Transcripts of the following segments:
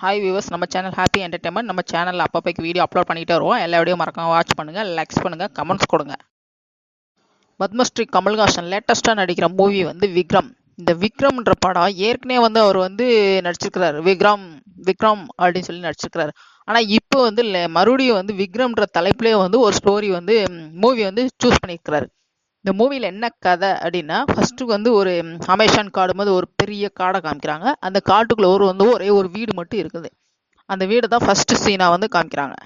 Hi viewers நம்ம channel Happy Entertainment நம்ம சேனலில் அப்பப்போக்கு வீடியோ அப்லோட் பண்ணிகிட்டே வருவோம். எல்லா வீடியோ மறக்காம வாட்ச் பண்ணுங்கள் லைக்ஸ் பண்ணுங்கள் கமெண்ட்ஸ் கொடுங்க. பத்மஸ்ரீ கமல்ஹாசன் லேட்டஸ்ட்டாக நடிக்கிற மூவி வந்து விக்ரம். இந்த விக்ரம்ன்ற படம் ஏற்கனவே வந்து அவர் வந்து நடிச்சிருக்கிறாரு. விக்ரம் விக்ரம் அப்படின்னு சொல்லி நடிச்சிருக்கிறாரு. ஆனால் இப்போ வந்து மறுபடியும் வந்து விக்ரம்ன்ற தலைப்பிலே வந்து ஒரு ஸ்டோரி வந்து மூவி வந்து சூஸ் பண்ணியிருக்கிறாரு. இந்த மூவியில் என்ன கதை அப்படின்னா ஃபர்ஸ்ட்டு வந்து ஒரு அமேசான் காடு மாதிரி ஒரு பெரிய காடை காமிக்கிறாங்க. அந்த காட்டுக்குள்ள ஒரு வந்து ஒரே ஒரு வீடு மட்டும் இருக்குது. அந்த வீடு தான் ஃபர்ஸ்ட் சீனாக வந்து காமிக்கிறாங்க.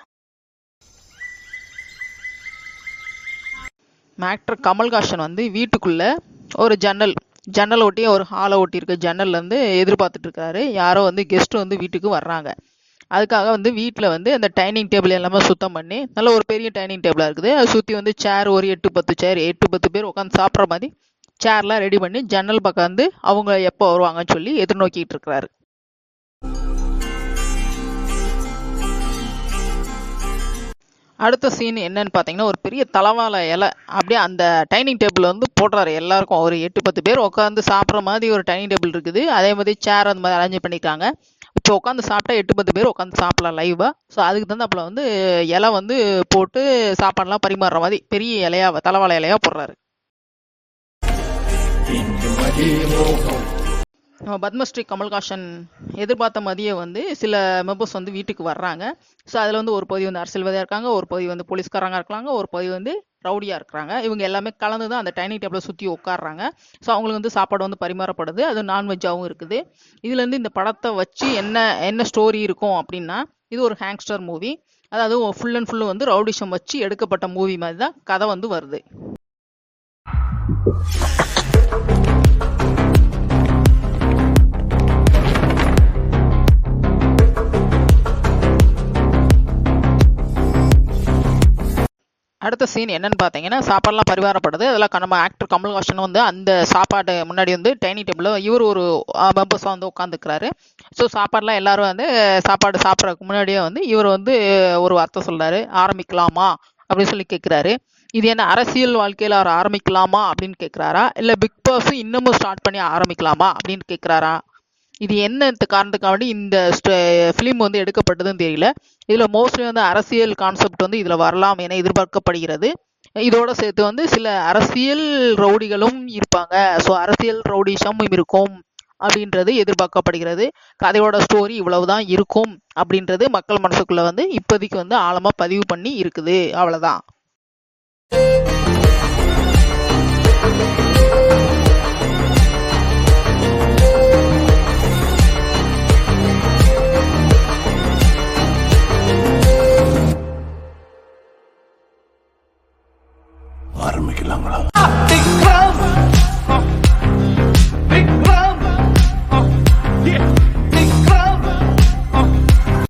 ஆக்டர் கமல்ஹாசன் வந்து வீட்டுக்குள்ள ஒரு ஜன்னல் ஜன்னல் ஒட்டி ஒரு ஹாலை ஒட்டி இருக்க ஜன்னல்ல இருந்து எதிர்பார்த்துட்டு இருக்காரு. யாரோ வந்து கெஸ்ட் வந்து வீட்டுக்கு வர்றாங்க. அதுக்காக வந்து வீட்டில் வந்து அந்த டைனிங் டேபிள் எல்லாமே சுத்தம் பண்ணி நல்ல ஒரு பெரிய டைனிங் டேபிளாக இருக்குது. அதை சுற்றி வந்து சேர் ஒரு எட்டு பத்து சேர் எட்டு பத்து பேர் உட்காந்து சாப்பிட்ற மாதிரி சேர்லாம் ரெடி பண்ணி ஜன்னல் பக்கம் வந்து அவங்க எப்போ வருவாங்கன்னு சொல்லி எதிர்நோக்கிட்டு இருக்கிறாரு. அடுத்த சீன் என்னன்னு பார்த்தீங்கன்னா ஒரு பெரிய தலவாழை இலை. அப்படியே அந்த டைனிங் டேபிள் வந்து போடுறாரு எல்லாருக்கும். ஒரு எட்டு பத்து பேர் உட்காந்து சாப்பிட்ற மாதிரி ஒரு டைனிங் டேபிள் இருக்குது. அதே மாதிரி சேர் அந்த மாதிரி அரேஞ்ச் பண்ணியிருக்காங்க இப்போ உட்காந்து சாப்பிட்டா எட்டு பத்து பேர் உட்காந்து சாப்பிடலாம் லைவாக ஸோ அதுக்கு தகுந்தாப்புல வந்து இலை வந்து போட்டு சாப்பாடுலாம் பரிமாறுற மாதிரி பெரிய இலையா தலைவாழை இலையா போடுறாரு. பத்மஸ்ரீ கமல்ஹாசன் எதிர்பார்த்த மதியம் வந்து சில மெம்பர்ஸ் வந்து வீட்டுக்கு வர்றாங்க. ஸோ அதில் வந்து ஒரு பகுதி வந்து அரசியல்வாதியாக இருக்காங்க ஒரு பகுதி வந்து போலீஸ்காரங்க இருக்காங்க ஒரு பகுதி வந்து ரவுடியாக இருக்கிறாங்க இவங்க எல்லாமே கலந்து தான் அந்த டைனிங் டேபிளை சுற்றி உட்காடுறாங்க ஸோ அவங்களுக்கு வந்து சாப்பாடு வந்து பரிமாறப்படுது. அது நான்வெஜ்ஜாகவும் இருக்குது. இதுலேருந்து இந்த படத்தை வச்சு என்ன என்ன ஸ்டோரி இருக்கும் அப்படின்னா இது ஒரு ஹேங்ஸ்டர் மூவி அதாவது ஃபுல் அண்ட் ஃபுல்லு வந்து ரவுடிஷம் வச்சு எடுக்கப்பட்ட மூவி மாதிரி தான் கதை வந்து வருது. அடுத்த சீன் என்னன்னு பார்த்தீங்கன்னா சாப்பாடுலாம் பரிவாரப்படுது அதெல்லாம் நம்ம ஆக்டர் கமல்ஹாசன் வந்து அந்த சாப்பாடு முன்னாடி வந்து டைனிங் டேபிளில் இவர் ஒரு மெம்பர்ஸாக வந்து உட்காந்துக்கிறாரு ஸோ சாப்பாடுலாம் எல்லாரும் வந்து சாப்பாடு சாப்பிட்றதுக்கு முன்னாடியே வந்து இவர் வந்து ஒரு வார்த்தை சொல்கிறாரு ஆரம்பிக்கலாமா? அப்படின்னு சொல்லி கேட்குறாரு இது என்ன அரசியல் வாழ்க்கையில் அவர் ஆரம்பிக்கலாமா அப்படின்னு கேட்குறாரா இல்லை பிக் பாஸ் இன்னமும் ஸ்டார்ட் பண்ணி ஆரம்பிக்கலாமா அப்படின்னு கேட்குறாரா இது என்ன காரணத்துக்காண்டி இந்த ஃபிலிம் வந்து எடுக்கப்பட்டதுன்னு தெரியல. இதில் மோஸ்ட்லி வந்து அரசியல் கான்செப்ட் வந்து இதில் வரலாம் என எதிர்பார்க்கப்படுகிறது. இதோட சேர்த்து வந்து சில அரசியல் ரவுடிகளும் இருப்பாங்க. ஸோ அரசியல் ரவுடிசமும் இருக்கும் அப்படின்றது எதிர்பார்க்கப்படுகிறது. கதையோட ஸ்டோரி இவ்வளவுதான் இருக்கும் அப்படின்றது மக்கள் மனசுக்குள்ள வந்து இப்போதைக்கு வந்து ஆழமாக பதிவு பண்ணி இருக்குது. அவ்வளோதான்